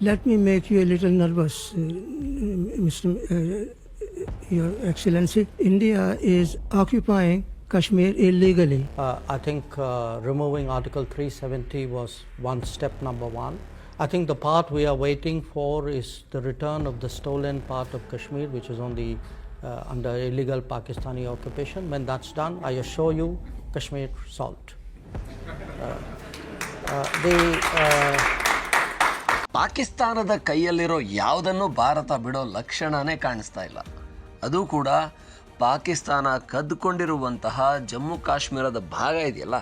Let me make you a little nervous, uh, Mr. Uh, Your Excellency. India is occupying Kashmir illegally. Uh, I think uh, removing Article 370 was one step number one. I think the part we are waiting for is the return of the stolen part of Kashmir, which is on the uh, under illegal Pakistani occupation. When that's done, I assure you, Kashmir solved. Uh, uh, the uh, ಪಾಕಿಸ್ತಾನದ ಕೈಯಲ್ಲಿರೋ ಯಾವುದನ್ನು ಭಾರತ ಬಿಡೋ ಲಕ್ಷಣನೇ ಕಾಣಿಸ್ತಾ ಇಲ್ಲ. ಅದು ಕೂಡ ಪಾಕಿಸ್ತಾನ ಕದ್ದುಕೊಂಡಿರುವಂತಹ ಜಮ್ಮು ಕಾಶ್ಮೀರದ ಭಾಗ ಇದೆಯಲ್ಲ,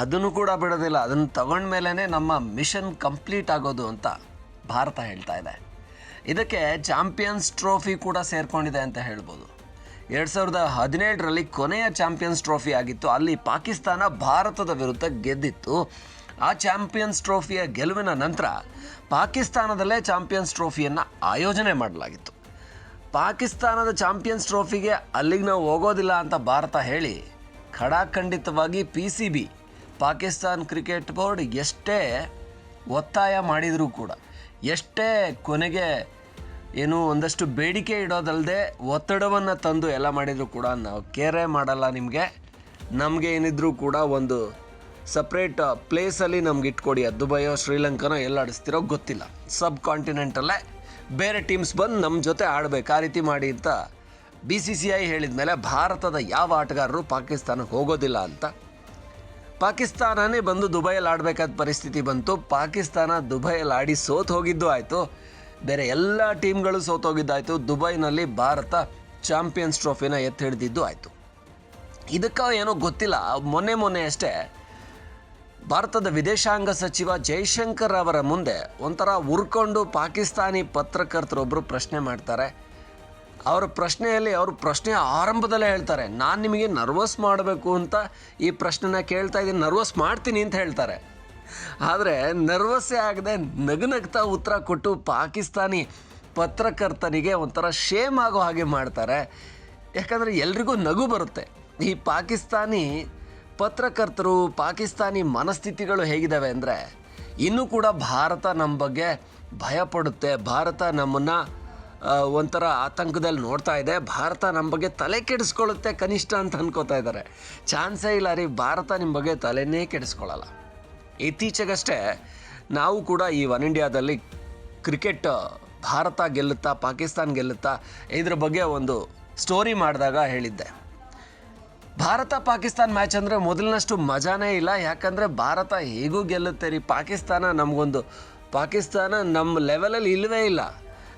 ಅದನ್ನು ಕೂಡ ಬಿಡೋದಿಲ್ಲ. ಅದನ್ನು ತಗೊಂಡ್ಮೇಲೇ ನಮ್ಮ ಮಿಷನ್ ಕಂಪ್ಲೀಟ್ ಆಗೋದು ಅಂತ ಭಾರತ ಹೇಳ್ತಾ ಇದೆ. ಇದಕ್ಕೆ ಚಾಂಪಿಯನ್ಸ್ ಟ್ರೋಫಿ ಕೂಡ ಸೇರಿಕೊಂಡಿದೆ ಅಂತ ಹೇಳ್ಬೋದು. ಎರಡು ಸಾವಿರದ ಹದಿನೇಳರಲ್ಲಿ ಕೊನೆಯ ಚಾಂಪಿಯನ್ಸ್ ಟ್ರೋಫಿ ಆಗಿತ್ತು. ಅಲ್ಲಿ ಪಾಕಿಸ್ತಾನ ಭಾರತದ ವಿರುದ್ಧ ಗೆದ್ದಿತ್ತು. ಆ ಚಾಂಪಿಯನ್ಸ್ ಟ್ರೋಫಿಯ ಗೆಲುವಿನ ನಂತರ ಪಾಕಿಸ್ತಾನದಲ್ಲೇ ಚಾಂಪಿಯನ್ಸ್ ಟ್ರೋಫಿಯನ್ನು ಆಯೋಜನೆ ಮಾಡಲಾಗಿತ್ತು. ಪಾಕಿಸ್ತಾನದ ಚಾಂಪಿಯನ್ಸ್ ಟ್ರೋಫಿಗೆ ಅಲ್ಲಿಗೆ ನಾವು ಹೋಗೋದಿಲ್ಲ ಅಂತ ಭಾರತ ಹೇಳಿ ಖಡಾಖಂಡಿತವಾಗಿ P C B Pakistan cricket board ಎಷ್ಟೇ ಒತ್ತಾಯ ಮಾಡಿದರೂ ಕೂಡ, ಎಷ್ಟೇ ಕೊನೆಗೆ ಏನು ಒಂದಷ್ಟು ಬೇಡಿಕೆ ಇಡೋದಲ್ಲದೆ ಒತ್ತಡವನ್ನು ತಂದು ಎಲ್ಲ ಮಾಡಿದರೂ ಕೂಡ ನಾವು ಕೇರೇ ಮಾಡಲ್ಲ ನಿಮಗೆ. ನಮಗೆ ಏನಿದ್ರೂ ಕೂಡ ಒಂದು ಸಪ್ರೇಟ್ ಪ್ಲೇಸಲ್ಲಿ ನಮ್ಗೆ ಇಟ್ಕೊಡಿ. ಅದು ದುಬೈಯೋ, ಶ್ರೀಲಂಕಾನೋ ಎಲ್ಲ ಆಡಿಸ್ತಿರೋ ಗೊತ್ತಿಲ್ಲ. ಸಬ್ ಕಾಂಟಿನೆಂಟಲ್ಲೇ ಬೇರೆ ಟೀಮ್ಸ್ ಬಂದು ನಮ್ಮ ಜೊತೆ ಆಡಬೇಕು. ಆ ರೀತಿ ಮಾಡಿ ಅಂತ ಬಿ ಸಿ ಸಿ ಐ ಹೇಳಿದ ಮೇಲೆ ಭಾರತದ ಯಾವ ಆಟಗಾರರು ಪಾಕಿಸ್ತಾನಕ್ಕೆ ಹೋಗೋದಿಲ್ಲ ಅಂತ. ಪಾಕಿಸ್ತಾನನೇ ಬಂದು ದುಬೈಯಲ್ಲಿ ಆಡಬೇಕಾದ ಪರಿಸ್ಥಿತಿ ಬಂತು. ಪಾಕಿಸ್ತಾನ ದುಬೈಯಲ್ಲಿ ಆಡಿ ಸೋತ್ ಹೋಗಿದ್ದು ಆಯಿತು. ಬೇರೆ ಎಲ್ಲ ಟೀಮ್ಗಳು ಸೋತೋಗಿದ್ದಾಯಿತು ದುಬೈನಲ್ಲಿ ಭಾರತ ಚಾಂಪಿಯನ್ಸ್ ಟ್ರೋಫಿನ ಎತ್ತಿ ಹಿಡಿದಿದ್ದು ಆಯಿತು. ಇದಕ್ಕೆ ಏನೋ ಗೊತ್ತಿಲ್ಲ. ಮೊನ್ನೆ ಮೊನ್ನೆ ಅಷ್ಟೇ ಭಾರತದ ವಿದೇಶಾಂಗ ಸಚಿವ ಜೈಶಂಕರ್ ಅವರ ಮುಂದೆ ಒಂಥರ ಉರ್ಕೊಂಡು ಪಾಕಿಸ್ತಾನಿ ಪತ್ರಕರ್ತರೊಬ್ಬರು ಪ್ರಶ್ನೆ ಮಾಡ್ತಾರೆ. ಅವರ ಪ್ರಶ್ನೆಯಲ್ಲಿ ಅವರು ಪ್ರಶ್ನೆ ಆರಂಭದಲ್ಲೇ ಹೇಳ್ತಾರೆ, ನಾನು ನಿಮಗೆ ನರ್ವಸ್ ಮಾಡಬೇಕು ಅಂತ ಈ ಪ್ರಶ್ನೆನ ಕೇಳ್ತಾ ಇದ್ದೀನಿ, ನರ್ವಸ್ ಮಾಡ್ತೀನಿ ಅಂತ ಹೇಳ್ತಾರೆ. ಆದರೆ ನರ್ವಸ್ಸೇ ಆಗದೆ ನಗುನಗ್ತಾ ಉತ್ತರ ಕೊಟ್ಟು ಪಾಕಿಸ್ತಾನಿ ಪತ್ರಕರ್ತನಿಗೆ ಒಂಥರ ಶೇಮ್ ಆಗೋ ಹಾಗೆ ಮಾಡ್ತಾರೆ. ಯಾಕಂದರೆ ಎಲ್ರಿಗೂ ನಗು ಬರುತ್ತೆ. ಈ ಪಾಕಿಸ್ತಾನಿ ಪತ್ರಕರ್ತರು ಪಾಕಿಸ್ತಾನಿ ಮನಸ್ಥಿತಿಗಳು ಹೇಗಿದ್ದಾವೆ ಅಂದರೆ, ಇನ್ನೂ ಕೂಡ ಭಾರತ ನಮ್ಮ ಬಗ್ಗೆ ಭಯಪಡುತ್ತೆ ಭಾರತ ನಮ್ಮನ್ನು ಒಂಥರ ಆತಂಕದಲ್ಲಿ ನೋಡ್ತಾ ಇದೆ. ಭಾರತ ನಮ್ಮ ಬಗ್ಗೆ ತಲೆ ಕೆಡಿಸ್ಕೊಳ್ಳುತ್ತೆ ಕನಿಷ್ಠ ಅಂತ ಅನ್ಕೋತಾ ಇದ್ದಾರೆ. ಚಾನ್ಸೇ ಇಲ್ಲ ರೀ, ಭಾರತ ನಿಮ್ಮ ಬಗ್ಗೆ ತಲೆನೇ ಕೆಡಿಸ್ಕೊಳ್ಳಲ್ಲ. ಇತ್ತೀಚೆಗಷ್ಟೇ ನಾವು ಕೂಡ ಈ ಒನ್ ಇಂಡಿಯಾದಲ್ಲಿ ಕ್ರಿಕೆಟ್, ಭಾರತ ಗೆಲ್ಲುತ್ತಾ, ಪಾಕಿಸ್ತಾನ ಗೆಲ್ಲುತ್ತಾ, ಇದ್ರ ಬಗ್ಗೆ ಒಂದು ಸ್ಟೋರಿ ಮಾಡಿದಾಗ ಹೇಳಿದ್ದೆ. ಭಾರತ ಪಾಕಿಸ್ತಾನ್ ಮ್ಯಾಚ್ ಅಂದರೆ ಮೊದಲಿನಷ್ಟು ಮಜಾನೇ ಇಲ್ಲ. ಯಾಕಂದರೆ ಭಾರತ ಹೇಗೂ ಗೆಲ್ಲುತ್ತೆ ರೀ? ಪಾಕಿಸ್ತಾನ ನಮಗೊಂದು, ಪಾಕಿಸ್ತಾನ ನಮ್ಮ ಲೆವೆಲಲ್ಲಿ ಇಲ್ಲವೇ ಇಲ್ಲ.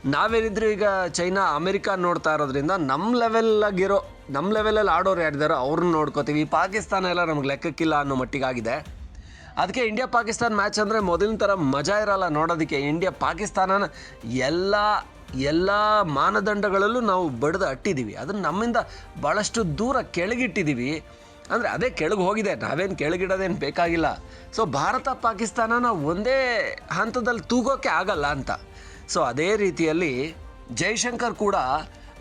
ನಾವೇನಿದ್ರು ಈಗ ಚೈನಾ, ಅಮೆರಿಕ ನೋಡ್ತಾ ಇರೋದ್ರಿಂದ ನಮ್ಮ ಲೆವೆಲ್ಲಾಗಿರೋ ನಮ್ಮ ಲೆವೆಲಲ್ಲಿ ಆಡೋರು ಯಾರಿದ್ದಾರೋ ಅವ್ರನ್ನ ನೋಡ್ಕೋತೀವಿ. ಪಾಕಿಸ್ತಾನ ಎಲ್ಲ ನಮ್ಗೆ ಲೆಕ್ಕಕ್ಕಿಲ್ಲ ಅನ್ನೋ ಮಟ್ಟಿಗಾಗಿದೆ. ಅದಕ್ಕೆ ಇಂಡಿಯಾ ಪಾಕಿಸ್ತಾನ್ ಮ್ಯಾಚ್ ಅಂದರೆ ಮೊದಲಿನ ಥರ ಮಜಾ ಇರಲ್ಲ ನೋಡೋದಕ್ಕೆ. ಇಂಡಿಯಾ ಪಾಕಿಸ್ತಾನನ ಎಲ್ಲ ಎಲ್ಲ ಮಾನದಂಡಗಳಲ್ಲೂ ನಾವು ಬಡ್ದು ಅಟ್ಟಿದ್ದೀವಿ ಅದನ್ನು ನಮ್ಮಿಂದ ಭಾಳಷ್ಟು ದೂರ ಕೆಳಗಿಟ್ಟಿದ್ದೀವಿ ಅಂದರೆ ಅದೇ ಕೆಳಗೆ ಹೋಗಿದೆ. ನಾವೇನು ಕೆಳಗಿಡೋದೇನು ಬೇಕಾಗಿಲ್ಲ. ಸೊ ಭಾರತ ಪಾಕಿಸ್ತಾನನ ಒಂದೇ ಹಂತದಲ್ಲಿ ತೂಗೋಕೆ ಆಗಲ್ಲ ಅಂತ. ಸೊ ಅದೇ ರೀತಿಯಲ್ಲಿ ಜೈಶಂಕರ್ ಕೂಡ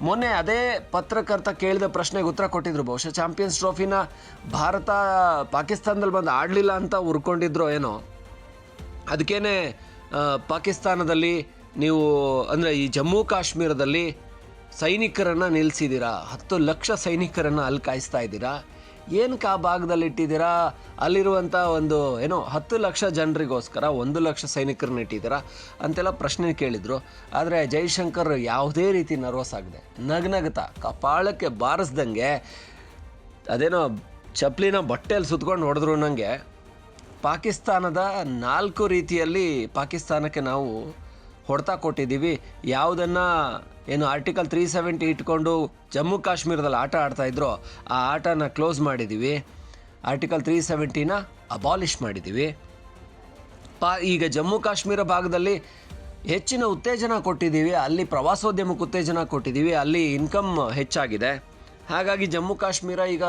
ಮೊನ್ನೆ ಅದೇ ಪತ್ರಕರ್ತ ಕೇಳಿದ ಪ್ರಶ್ನೆಗೆ ಉತ್ತರ ಕೊಟ್ಟಿದ್ರು. ಬಹುಶಃ ಚಾಂಪಿಯನ್ಸ್ ಟ್ರೋಫಿನ ಭಾರತ ಪಾಕಿಸ್ತಾನದಲ್ಲಿ ಬಂದು ಆಡಲಿಲ್ಲ ಅಂತ ಉರ್ಕೊಂಡಿದ್ರು ಏನೋ. ಅದಕ್ಕೇನೆ ಪಾಕಿಸ್ತಾನದಲ್ಲಿ ನೀವು, ಅಂದರೆ ಈ ಜಮ್ಮು ಕಾಶ್ಮೀರದಲ್ಲಿ ಸೈನಿಕರನ್ನು ನಿಲ್ಲಿಸಿದ್ದೀರಾ ಹತ್ತು ಲಕ್ಷ ಸೈನಿಕರನ್ನು ಅಲ್ಲಿ ಕಾಯಿಸ್ತಾ ಇದ್ದೀರಾ? ಏನಕ್ಕೆ ಆ ಭಾಗದಲ್ಲಿ ಇಟ್ಟಿದ್ದೀರಾ? ಅಲ್ಲಿರುವಂಥ ಒಂದು, ಏನೋ, ಹತ್ತು ಲಕ್ಷ ಜನರಿಗೋಸ್ಕರ ಒಂದು ಲಕ್ಷ ಸೈನಿಕರನ್ನ ಇಟ್ಟಿದ್ದೀರಾ? ಅಂತೆಲ್ಲ ಪ್ರಶ್ನೆ ಕೇಳಿದರು. ಆದರೆ ಜೈಶಂಕರ್ ಯಾವುದೇ ರೀತಿ ನರ್ವಸ್ ಆಗಿದೆ ನಗ್ನಗ್ತಾ ಕಪಾಳಕ್ಕೆ ಬಾರಿಸ್ದಂಗೆ, ಅದೇನೋ ಚಪ್ಪಲಿನ ಬಟ್ಟೆಯಲ್ಲಿ ಸುತ್ಕೊಂಡು ಹೊಡೆದ್ರು ನನಗೆ ಪಾಕಿಸ್ತಾನದ ನಾಲ್ಕು ರೀತಿಯಲ್ಲಿ ಪಾಕಿಸ್ತಾನಕ್ಕೆ ನಾವು ಹೊಡೆತ ಕೊಟ್ಟಿದ್ದೀವಿ. ಯಾವುದನ್ನು ಏನು ಆರ್ಟಿಕಲ್ ತ್ರೀ ಸೆವೆಂಟಿ ಇಟ್ಕೊಂಡು ಜಮ್ಮು ಕಾಶ್ಮೀರದಲ್ಲಿ ಆಟ ಆಡ್ತಾ ಇದ್ರೋ, ಆ ಆಟನ ಕ್ಲೋಸ್ ಮಾಡಿದ್ದೀವಿ. ಆರ್ಟಿಕಲ್ ತ್ರೀ ಸೆವೆಂಟಿನ ಅಬಾಲಿಷ್ ಮಾಡಿದ್ದೀವಿ. ಪಾ, ಈಗ ಜಮ್ಮು ಕಾಶ್ಮೀರ ಭಾಗದಲ್ಲಿ ಹೆಚ್ಚಿನ ಉತ್ತೇಜನ ಕೊಟ್ಟಿದ್ದೀವಿ. ಅಲ್ಲಿ ಪ್ರವಾಸೋದ್ಯಮಕ್ಕೆ ಉತ್ತೇಜನ ಕೊಟ್ಟಿದ್ದೀವಿ. ಅಲ್ಲಿ ಇನ್ಕಮ್ ಹೆಚ್ಚಾಗಿದೆ. ಹಾಗಾಗಿ ಜಮ್ಮು ಕಾಶ್ಮೀರ ಈಗ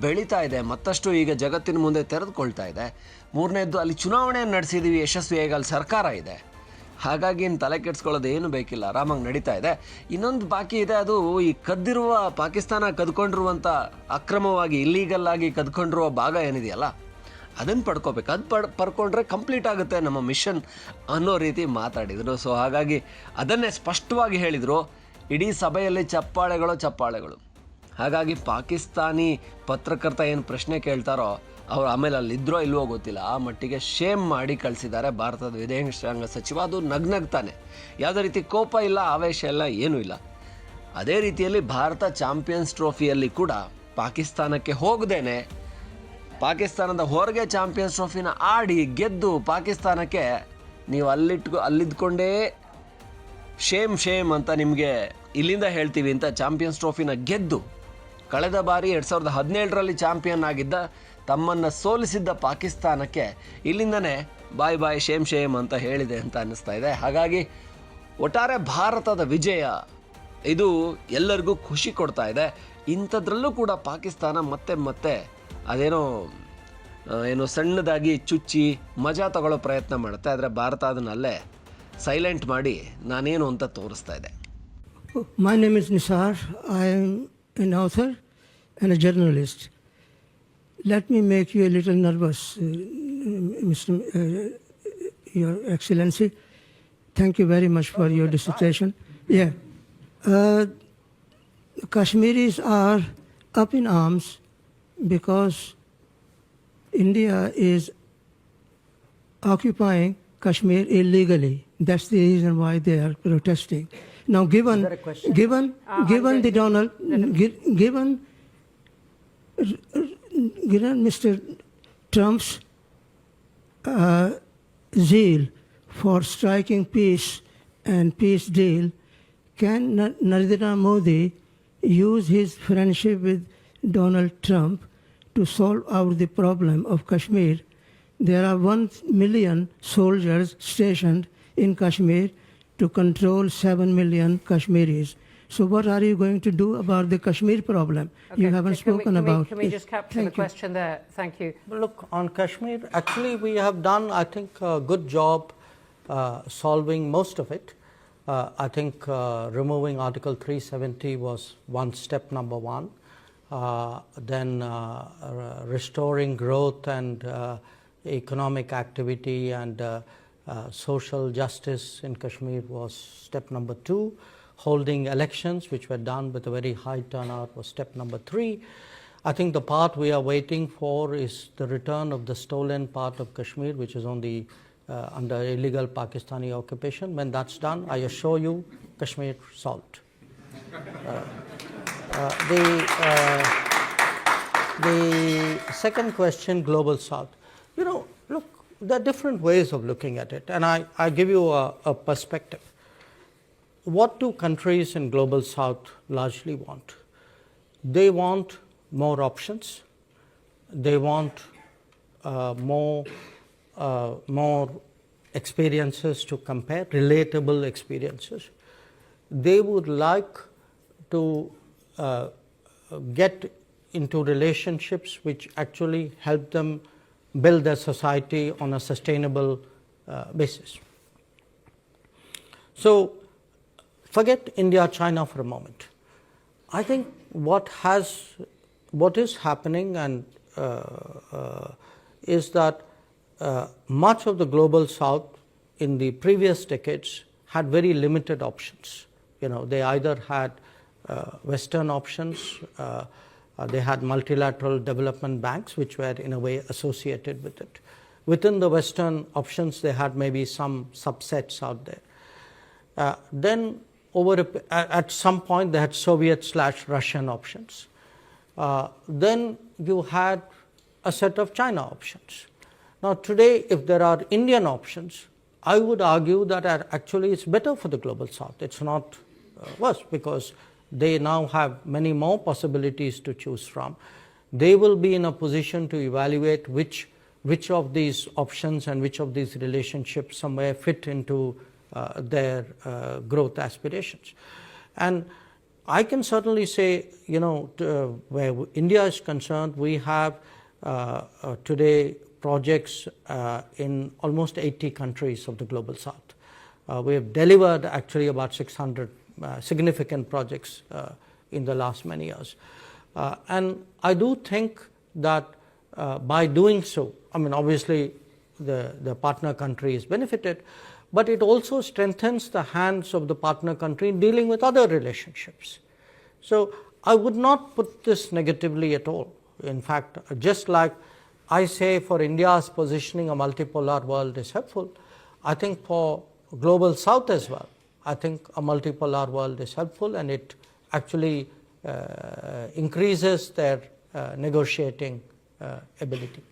ಬೆಳೀತಾ ಇದೆ. ಮತ್ತಷ್ಟು ಈಗ ಜಗತ್ತಿನ ಮುಂದೆ ತೆರೆದುಕೊಳ್ತಾ ಇದೆ. ಮೂರನೇದ್ದು, ಅಲ್ಲಿ ಚುನಾವಣೆಯನ್ನು ನಡೆಸಿದ್ದೀವಿ. ಯಶಸ್ವಿಯಾಗಿ ಅಲ್ಲಿ ಸರ್ಕಾರ ಇದೆ. ಹಾಗಾಗಿ ಇನ್ನು ತಲೆ ಕೆಡಿಸ್ಕೊಳ್ಳೋದು ಏನು ಬೇಕಿಲ್ಲ. ಆರಾಮಾಗಿ ನಡೀತಾ ಇದೆ. ಇನ್ನೊಂದು ಬಾಕಿ ಇದೆ, ಅದು ಈ ಕದ್ದಿರುವ ಪಾಕಿಸ್ತಾನ ಕದ್ಕೊಂಡಿರುವಂಥ ಅಕ್ರಮವಾಗಿ ಇಲ್ಲೀಗಲ್ ಆಗಿ ಕದ್ಕೊಂಡಿರುವ ಭಾಗ ಏನಿದೆಯಲ್ಲ, ಅದನ್ನು ಪಡ್ಕೋಬೇಕು. ಅದು ಪಡ್, ಪಡ್ಕೊಂಡ್ರೆ ಕಂಪ್ಲೀಟ್ ಆಗುತ್ತೆ ನಮ್ಮ ಮಿಷನ್ ಅನ್ನೋ ರೀತಿ ಮಾತಾಡಿದರು. ಸೊ ಹಾಗಾಗಿ ಅದನ್ನೇ ಸ್ಪಷ್ಟವಾಗಿ ಹೇಳಿದರು. ಇಡೀ ಸಭೆಯಲ್ಲಿ ಚಪ್ಪಾಳೆಗಳು ಚಪ್ಪಾಳೆಗಳು. ಹಾಗಾಗಿ ಪಾಕಿಸ್ತಾನಿ ಪತ್ರಕರ್ತ ಏನು ಪ್ರಶ್ನೆ ಕೇಳ್ತಾರೋ ಅವ್ರು ಆಮೇಲೆ ಅಲ್ಲಿದ್ರೋ ಇಲ್ವೋ ಗೊತ್ತಿಲ್ಲ. ಆ ಮಟ್ಟಿಗೆ ಶೇಮ್ ಮಾಡಿ ಕಳಿಸಿದ್ದಾರೆ ಭಾರತದ ವಿದೇಶಾಂಗ ಸಚಿವ. ಅದು ನಗ್ನಗ್ತಾನೆ ಯಾವುದೇ ರೀತಿ ಕೋಪ ಇಲ್ಲ, ಆವೇಶ ಇಲ್ಲ, ಏನೂ ಇಲ್ಲ. ಅದೇ ರೀತಿಯಲ್ಲಿ ಭಾರತ ಚಾಂಪಿಯನ್ಸ್ ಟ್ರೋಫಿಯಲ್ಲಿ ಕೂಡ ಪಾಕಿಸ್ತಾನಕ್ಕೆ ಹೋಗದೇನೆ. ಪಾಕಿಸ್ತಾನದ ಹೊರಗೆ ಚಾಂಪಿಯನ್ಸ್ ಟ್ರೋಫಿನ ಆಡಿ ಗೆದ್ದು ಪಾಕಿಸ್ತಾನಕ್ಕೆ ನೀವು ಅಲ್ಲಿಟ್ಕೊ, ಅಲ್ಲಿದ್ಕೊಂಡೇ ಶೇಮ್ ಶೇಮ್ ಅಂತ ನಿಮಗೆ ಇಲ್ಲಿಂದ ಹೇಳ್ತೀವಿ ಅಂತ ಚಾಂಪಿಯನ್ಸ್ ಟ್ರೋಫಿನ ಗೆದ್ದು, ಕಳೆದ ಬಾರಿ ಎರಡು ಸಾವಿರದ ಹದಿನೇಳರಲ್ಲಿ ಚಾಂಪಿಯನ್ ಆಗಿದ್ದ ತಮ್ಮನ್ನು ಸೋಲಿಸಿದ್ದ ಪಾಕಿಸ್ತಾನಕ್ಕೆ ಇಲ್ಲಿಂದನೇ ಬಾಯ್ ಬಾಯ್ ಶೇಮ್ ಶೇಮ್ ಅಂತ ಹೇಳಿದೆ ಅಂತ ಅನ್ನಿಸ್ತಾ ಇದೆ. ಹಾಗಾಗಿ ಒಟ್ಟಾರೆ ಭಾರತದ ವಿಜಯ ಇದು ಎಲ್ಲರಿಗೂ ಖುಷಿ ಕೊಡ್ತಾ ಇದೆ. ಇಂಥದ್ರಲ್ಲೂ ಕೂಡ ಪಾಕಿಸ್ತಾನ ಮತ್ತೆ ಮತ್ತೆ ಅದೇನೋ ಏನು ಸಣ್ಣದಾಗಿ ಚುಚ್ಚಿ ಮಜಾ ತಗೊಳ್ಳೋ ಪ್ರಯತ್ನ ಮಾಡುತ್ತೆ. ಆದರೆ ಭಾರತ ಅದನ್ನಲ್ಲೇ ಸೈಲೆಂಟ್ ಮಾಡಿ ನಾನೇನು ಅಂತ ತೋರಿಸ್ತಾ ಇದೆ. My name is Nisar I am an author and a journalist. Let me make you a little nervous, uh, Mr. Uh, Your Excellency. Thank you very much for your dissertation. Yeah. Uh, Kashmiris are up in arms because India is occupying Kashmir illegally. That's the reason why they are protesting. Now, given a question? given given the Donald gi- given given Mr. Trump's uh, zeal for striking peace and peace deal, can Narendra Modi use his friendship with Donald Trump to solve out the problem of Kashmir? There are one million soldiers stationed in Kashmir to control seven million Kashmiris. So, what are you going to do about the Kashmir problem? you haven't can we- spoken can we- about Can we it. just capture Thank the you. question there? Thank you. Well, Look, on Kashmir, actually, we have done, I think, a good job uh, solving most of it. Uh, I think uh, removing Article 370 was one step number one. Uh, then uh, r- restoring growth and uh, economic activity and uh, uh, social justice in Kashmir was step number two. Holding elections, which were done with a very high turnout, was step number three. I think the part we are waiting for is the return of the stolen part of Kashmir, which is on the uh, under illegal Pakistani occupation. When that's done, I assure you, Kashmir solved. Uh, uh, the uh, the second question, global south. You know, look, there are different ways of looking at it, and I, I give you a, a perspective. What do countries in global south largely want? They want more options. They want uh, more, uh, more experiences to compare, relatable experiences. They would like to uh, get into relationships which actually help them build their society on a sustainable uh, basis. So, forget India China for a moment. I think what has what is happening and uh, uh, is that uh, much of the global south in the previous decades had very limited options. You know, they either had uh, Western options, uh, uh, they had multilateral development banks, which were in a way associated with it. Within the Western options, they had maybe some subsets out there. Then, over a at some point, they had Soviet slash Russian options. Uh, then you had a set of China options. Now, today, if there are Indian options, I would argue that actually it's better for the global south. It's not uh, worse because they now have many more possibilities to choose from. They will be in a position to evaluate which, which of these options and which of these relationships somewhere fit into their uh, growth aspirations. And I can certainly say, you know, t- uh, where India is concerned, we have uh, uh, today projects uh, in almost 80 countries of the global south. Uh, we have delivered actually about 600 uh, significant projects uh, in the last many years. Uh, and I do think that uh, by doing so, I mean, obviously, the, the partner country is benefited, but it also strengthens the hands of the partner country in dealing with other relationships. So, I would not put this negatively at all. In fact, just like I say for India's positioning, a multipolar world is helpful, I think for global south as well, I think a multipolar world is helpful and it actually uh, increases their uh, negotiating uh, ability.